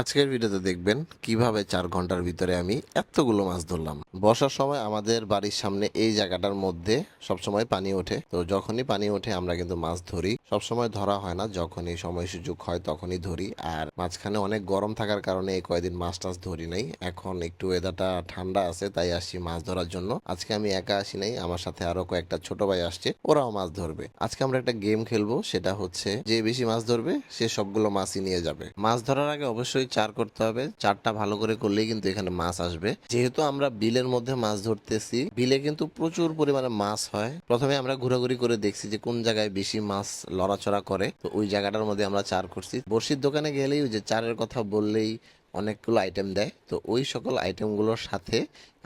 আজকের ভিডিওতে দেখবেন কীভাবে চার ঘণ্টার ভিতরে আমি এতগুলো মাছ ধরলাম। বর্ষার সময় আমাদের বাড়ির সামনে এই জায়গাটার মধ্যে সবসময় পানি ওঠে। তো যখনই পানি ওঠে, আমরা কিন্তু মাছ ধরি। সবসময় ধরা হয় না, যখনই সময় সুযোগ হয় তখনই ধরি। আর মাঝখানে অনেক গরম থাকার কারণে এই কয়দিন মাছ টাছ ধরি নাই। এখন একটু ওয়েদারটা ঠান্ডা আছে, তাই আসছি মাছ ধরার জন্য। আজকে আমি একা আসি নাই, আমার সাথে আরও কয়েকটা ছোট ভাই আসছে, ওরাও মাছ ধরবে। আজকে আমরা একটা গেম খেলব, সেটা হচ্ছে যে বেশি মাছ ধরবে, সে সবগুলো মাছই নিয়ে যাবে। মাছ ধরার আগে অবশ্যই চার করতে হবে। চারটা ভালো করে করলেই কিন্তু এখানে মাছ আসবে। যেহেতু আমরা বিলের মধ্যে মাছ ধরতেছি, বিলে কিন্তু প্রচুর পরিমাণে মাছ হয়। প্রথমে আমরা ঘোরাঘুরি করে দেখছি যে কোন জায়গায় বেশি মাছ লড়াচড়া করে। তো ওই জায়গাটার মধ্যে আমরা চার করছি। বড়শির দোকানে গেলেই যে চারের কথা বললেই অনেকগুলো আইটেম দেয়। তো ওই সকল আইটেমগুলোর সাথে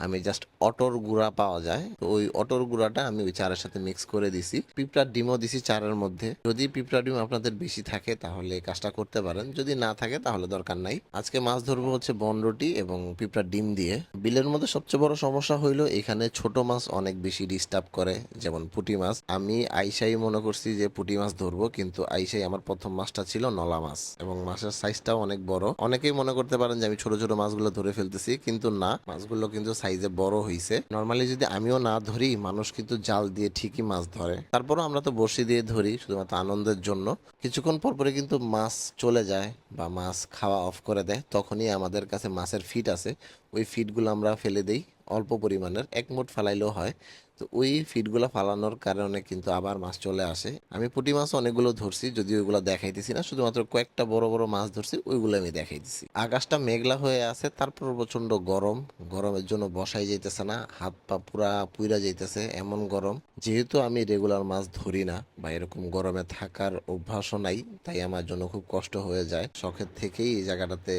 আমি জাস্ট অটোর গুঁড়া পাওয়া যায়। তো ওই অটোর গুঁড়াটা আমি ওই চারের সাথে মিক্স করে দিছি। পিঁপড়ার ডিমও দিছি চারের মধ্যে। যদি পিঁপড়ার ডিম আপনাদের বেশি থাকে তাহলে কাজটা করতে পারেন। যদি না থাকে তাহলে দরকার নাই। আজকে মাছ ধরবো হচ্ছে বনরুটি এবং পিঁপড়ার ডিম দিয়ে। বিলের মধ্যে সবচেয়ে বড় সমস্যা হইল এখানে ছোট মাছ অনেক বেশি ডিস্টার্ব করে, যেমন পুঁটি মাছ। আমি আইসাই মনে করছি যে পুঁটি মাছ ধরবো, কিন্তু আইসাই আমার প্রথম মাছটা ছিল নলা মাছ এবং মাছের সাইজটাও অনেক বড়। অনেকেই মনে করতে পারেন যে আমি ছোট ছোট মাছগুলো ধরে ফেলতেছি, কিন্তু না, মাছগুলো কিন্তু সাইজে বড় হইছে। নর্মালি যদি আমিও না ধরি, মানুষ কিন্তু জাল দিয়ে ঠিকই মাছ ধরে। তারপরও আমরা তো বসি দিয়ে ধরি, শুধুমাত্র আনন্দের জন্য। কিছুক্ষণ পর পরে কিন্তু মাছ চলে যায় বা মাছ খাওয়া অফ করে দেয়, তখনই আমাদের কাছে মাছের ফিট আছে ওই ফিটগুলো আমরা ফেলে দেই। অল্প পরিমাণের এক মুঠ ফেলাইলেও হয়। তো ওই ফিডগুলো ফালানোর কারণে কিন্তু আবার মাছ চলে আসে। আমি পুঁটি মাছ অনেকগুলো ধরছি যদি ওইগুলো দেখাইতেছি না। শুধুমাত্র কয়েকটা বড় বড় মাছ ধরছি, ওইগুলো আমি দেখাইতেছি। আকাশটা মেঘলা হয়ে আছে, তারপর প্রচণ্ড গরম। গরমের জন্য বসাই যাইতেছে না, হাত পা পুরা পুইরা যাইতেছে, এমন গরম। যেহেতু আমি রেগুলার মাছ ধরি না বা এরকম গরমে থাকার অভ্যাসও নাই, তাই আমার জন্য খুব কষ্ট হয়ে যায়। শখের থেকেই এই জায়গাটাতে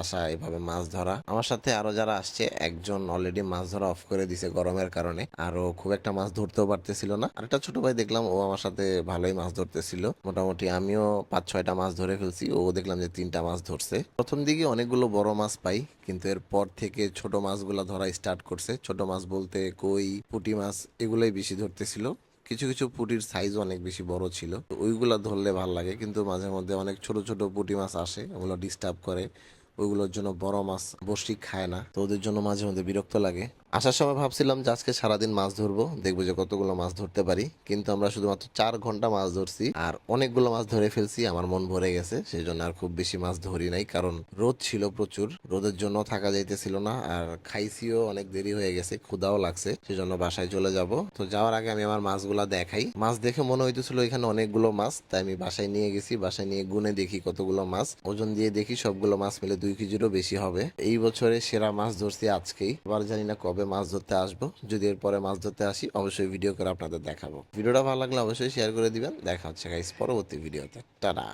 আসা, এভাবে মাছ ধরা। আমার সাথে আরও যারা আসছে, একজন অলরেডি মাছ ধরা অফ করে দিছে গরমের কারণে। আরও খুব একটা মাছ ধরতেও পারতেছিল না। আর একটা ছোট ভাই দেখলাম, ও আমার সাথে ভালোই মাছ ধরতেছিল। মোটামুটি আমিও পাঁচ ছয়টা মাছ ধরে ফেলছি, ও দেখলাম যে তিনটা মাছ ধরছে। প্রথম দিকে অনেকগুলো বড় মাছ পাই, কিন্তু এরপর থেকে ছোট মাছগুলো ধরা স্টার্ট করছে। ছোট মাছ বলতে কই, পুঁটি মাছ, এগুলোই বেশি ধরতেছিল। কিছু কিছু পুটির সাইজ অনেক বেশি বড় ছিল। ওইগুলো ধরলে ভালো লাগে, কিন্তু মাঝে মধ্যে অনেক ছোট ছোট পুঁটি মাছ আসে, ওগুলো ডিস্টার্ব করে। ওইগুলোর জন্য বড় মাছ বসি খায় না। তো ওদের জন্য মাঝে মধ্যে বিরক্ত লাগে। আসার সময় ভাবছিলাম যে আজকে সারাদিন মাছ ধরবো, দেখব যে কতগুলো মাছ ধরতে পারি। কিন্তু আমরা শুধুমাত্র চার ঘণ্টা মাছ ধরছি, আর অনেকগুলো মাছ ধরে ফেলছি, আমার মন ভরে গেছে। সেই জন্য আর খুব বেশি মাছ ধরি নাই, কারণ রোদ ছিল প্রচুর, রোদের জন্য থাকা যাইতেছিল না, আর খাইছিও অনেক দেরি হয়ে গেছে ক্ষুদাও লাগছে সেই জন্য বাসায় চলে যাব। তো যাওয়ার আগে আমি আমার মাছগুলা দেখাই। মাছ দেখে মনে হইতেছিল এখানে অনেকগুলো মাছ, তাই আমি বাসায় নিয়ে গেছি, বাসায় নিয়ে গুনে দেখি কতগুলো মাছ। ওজন দিয়ে দেখি সবগুলো মাছ মিলে দুই কেজিরও বেশি হবে। এই বছরে সেরা মাছ ধরছি আজকেই, আবার জানি না কবে মাছ ধরতে আসব? যদি এরপরে মাছ ধরতে আসি, অবশ্যই ভিডিও করে আপনাদের দেখাবো। ভিডিওটা ভালো লাগলে অবশ্যই শেয়ার করে দিবেন। দেখা হচ্ছে গাইস পরবর্তী ভিডিওতে টাটা।